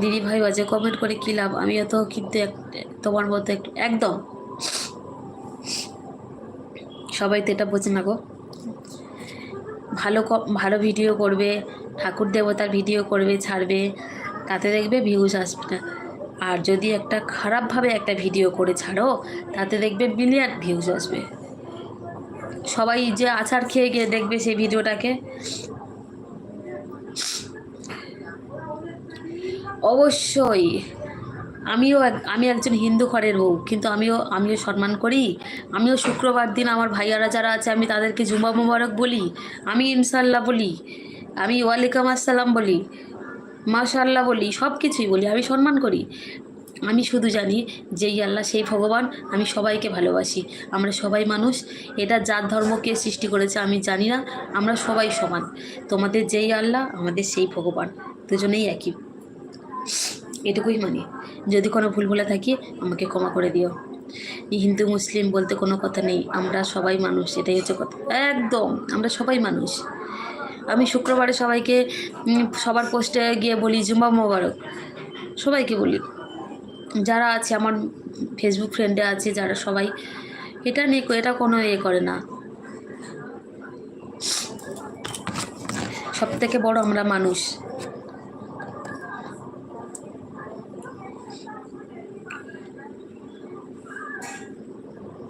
দিদি ভাই বাজে কমেন্ট করে কী লাভ? আমিও তো কিন্তু তোমার মতো একদম। সবাই তো এটা বোঝে না গো। ভালো ভালো ভিডিও করবে, ঠাকুর দেবতার ভিডিও করবে, ছাড়বে, তাতে দেখবে ভিউজ আসবে না। আর যদি একটা খারাপভাবে একটা ভিডিও করে ছাড়ো, তাতে দেখবে মিলিয়ন ভিউজ আসবে। সবাই যে আচার খেয়ে গিয়ে দেখবে সেই ভিডিওটাকে অবশ্যই। আমিও আমি একজন হিন্দু ঘরের বউ, কিন্তু আমিও আমিও সম্মান করি। আমিও শুক্রবার দিন আমার ভাইয়ারা যারা আছে, আমি তাদেরকে জুম্মা মুবারক বলি। আমি ইনশাল্লাহ বলি। আমি ওয়ালাইকুম আসসালাম বলি। মাশাল্লাহ বলি সব কিছুই বলি, আমি সম্মান করি। আমি শুধু জানি যেই আল্লাহ সেই ভগবান, আমি সবাইকে ভালোবাসি। আমরা সবাই মানুষ, এটা যার ধর্মকে সৃষ্টি করেছে আমি জানি না, আমরা সবাই সমান। তোমাদের যেই আল্লাহ, আমাদের সেই ভগবান, দুজনেই একই। এটুকুই মানে। যদি কোনো ভুল ভুলে থাকি, আমাকে ক্ষমা করে দিও। হিন্দু, মুসলিম বলতে কোনো কথা নেই। আমরা সবাই মানুষ, এটাই হচ্ছে কথা। একদম, আমরা সবাই মানুষ। আমি শুক্রবারে সবাইকে সবার পোস্টে গিয়ে বলি জুম্বা মোবারক। সবাইকে বলি। যারা আছে, আমার ফেসবুক ফ্রেন্ডে আছে, যারা সবাই, এটা নিয়ে এটা কোনো এ করে না। সব থেকে বড় আমরা মানুষ।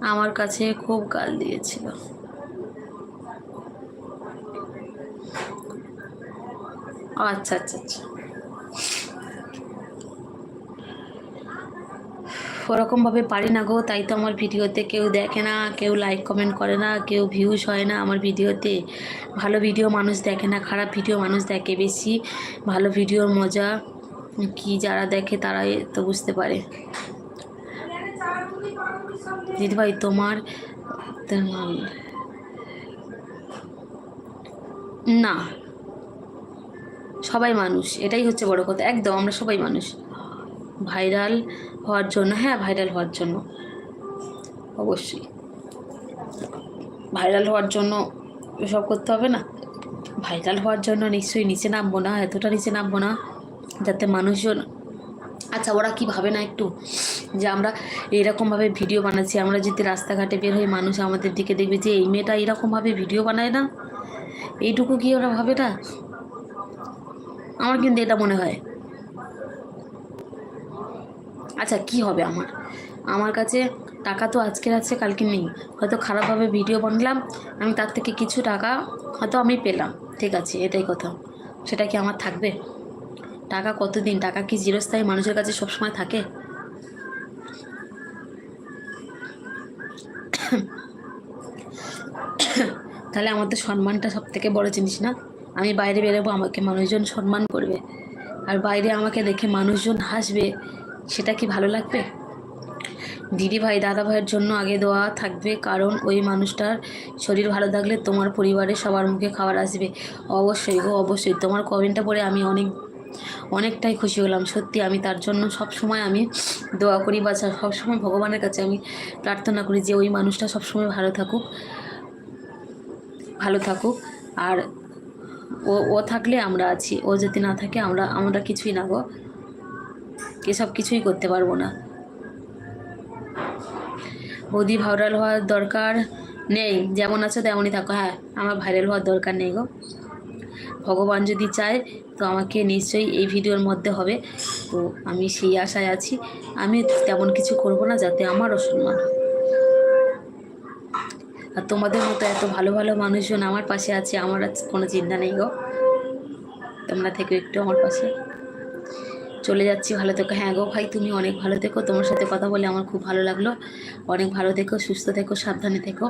আমার কাছে খুব গাল দিয়েছিল। আচ্ছা আচ্ছা আচ্ছা। ওরকমভাবে পারি না গো, তাই তো আমার ভিডিওতে কেউ দেখে না, কেউ লাইক কমেন্ট করে না, কেউ ভিউজ হয় না আমার ভিডিওতে। ভালো ভিডিও মানুষ দেখে না, খারাপ ভিডিও মানুষ দেখে বেশি। ভালো ভিডিওর মজা কি যারা দেখে তারাই তো বুঝতে পারে। দিদিভাই তোমার না। সবাই মানুষ, এটাই হচ্ছে বড় কথা, একদম, আমরা সবাই মানুষ। ভাইরাল হওয়ার জন্য হ্যাঁ ভাইরাল হওয়ার জন্য, অবশ্যই। ভাইরাল হওয়ার জন্য এসব করতে হবে না। ভাইরাল হওয়ার জন্য নিশ্চয়ই নিচে নামবো না, এতটা নিচে নামবো না, যাতে মানুষজন আচ্ছা ওরা কি ভাবে না একটু? যে আমরা এরকমভাবে ভিডিও বানাচ্ছি, আমরা যদি রাস্তাঘাটে বের হই মানুষ আমাদের দিকে দেখবে যে, এই মেয়েটা এরকমভাবে ভিডিও বানায় না? এইটুকু কি ওরা ভাবে না? আমার কিন্তু এটা মনে হয়। আচ্ছা কি হবে আমার? আমার কাছে টাকা তো আজকের আছে, কালকে নেই। হয়তো খারাপভাবে ভিডিও বানালাম, আমি তার থেকে কিছু টাকা হয়তো আমি পেলাম। ঠিক আছে, এটাই কথা। সেটা কি আমার থাকবে? টাকা কতদিন? টাকা কি চিরস্থায়ী মানুষের কাছে সবসময় থাকে? তাহলে আমার তো সম্মানটা সব থেকে বড় জিনিস না? আমি বাইরে বেরোবো, আমাকে মানুষজন সম্মান করবে। আর বাইরে আমাকে দেখে মানুষজন হাসবে, সেটা কি ভালো লাগবে? দিদি ভাই, দাদা ভাইয়ের জন্য আগে দেওয়া থাকবে, কারণ ওই মানুষটার শরীর ভালো থাকলে তোমার পরিবারের সবার মুখে খাবার আসবে। অবশ্যই গো, অবশ্যই। তোমার কমেন্টটা পড়ে আমি অনেক অনেকটাই খুশি হলাম, সত্যি আমি তার জন্য সব সময় আমি দোয়া করি বা সব সময় ভগবানের কাছে আমি প্রার্থনা করি যে ওই মানুষটা সব সময় ভালো থাকুক ভালো থাকুক। আর ও ও থাকলে আমরা আছি, ও যদি না থাকে আমরা আমরা কিছুই না গো। এসব কিছুই করতে পারব না। বৌদি ভাইরাল হওয়ার দরকার নেই, যেমন আছো তেমনই থাকো হ্যাঁ আমার ভাইরাল হওয়ার দরকার নেই গো। ভগবান যদি চায়, তো আমাকে নিশ্চয়ই এই ভিডিওর মধ্যে হবে। তো আমি সেই আশায় আছি। আমি তেমন কিছু করব না যাতে আমার অসম্মান আর তোমাদের মতো এত ভালো ভালো মানুষজন আমার পাশে আছে, আমার কোনো চিন্তা নেই গো। তোমরা থেকো একটু আমার পাশে। চলে যাচ্ছি ভালো থেকো। হ্যাঁ গো ভাই, তুমি অনেক ভালো থেকো। তোমার সাথে কথা বলে আমার খুব ভালো লাগল। অনেক ভালো থেকো, সুস্থ থেকো, সাবধানে থেকো।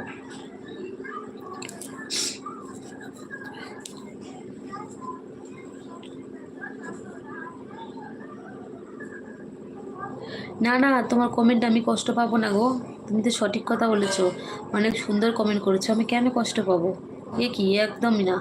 না না, তোমার কমেন্ট আমি কষ্ট পাবো না গো। তুমি তো সঠিক কথা বলেছ। অনেক সুন্দর কমেন্ট করেছ। আমি কেন কষ্ট পাবো? এ কি? একদমই না।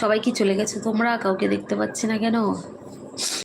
সবাই কি চলে গেছে? তোমরা কাউকে দেখতে পাচ্ছি না কেন?